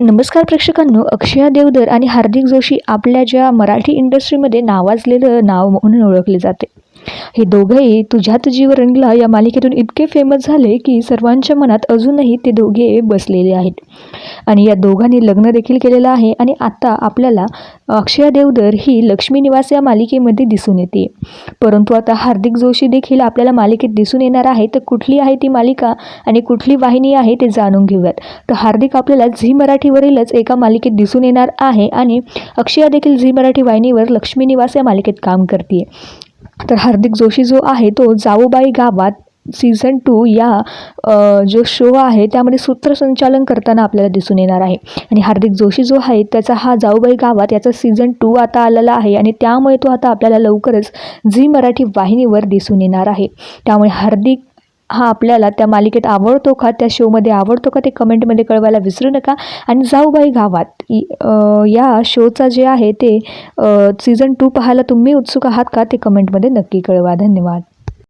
नमस्कार प्रेक्षकांनो अक्षया देवधर आणि हार्दिक जोशी आपल्या ज्या मराठी इंडस्ट्रीमध्ये नावाजलेलं नाव म्हणून ओळखले जाते. हे दोघेही तुझ्यात जीव रंगला. या मालिकेतून इतके फेमस झाले की सर्वांच्या मनात अजूनही ते दोघे बसलेले आहेत. आणि या दोघांनी लग्न देखील केलेलं आहे आणि आता आपल्याला अक्षया देवधर ही लक्ष्मी निवास या मालिकेमध्ये दिसून येते. परंतु आता हार्दिक जोशी देखील आपल्याला मालिकेत दिसून येणार आहे. तर कुठली आहे ती मालिका आणि कुठली वाहिनी आहे ते जाणून घेऊयात. तर हार्दिक आपल्याला झी मराठीवरीलच एका मालिकेत दिसून येणार आहे आणि अक्षया देखील झी मराठी वाहिनीवर लक्ष्मी निवास या मालिकेत काम करते तर हार्दिक जोशी जो आहे तो जाऊबाई गावात सीझन टू या जो शो आहे त्यामध्ये सूत्रसंचालन करताना आपल्याला दिसून येणार आहे. आणि हार्दिक जोशी जो आहे त्याचा हा जाऊबाई गावात याचा सीझन टू आता आलेला आहे आणि त्यामुळे तो आता आपल्याला लवकरच झी मराठी वाहिनीवर दिसून येणार आहे. त्यामुळे हार्दिक हा आपल्याला त्या मालिकेत आवडतो का? त्या शोमध्ये आवडतो का? ते कमेंटमध्ये कळवायला विसरू नका. आणि जाऊबाई गावात या शोचा जे आहे ते सीझन टू पाहायला तुम्ही उत्सुक आहात का? ते कमेंटमध्ये नक्की कळवा. धन्यवाद.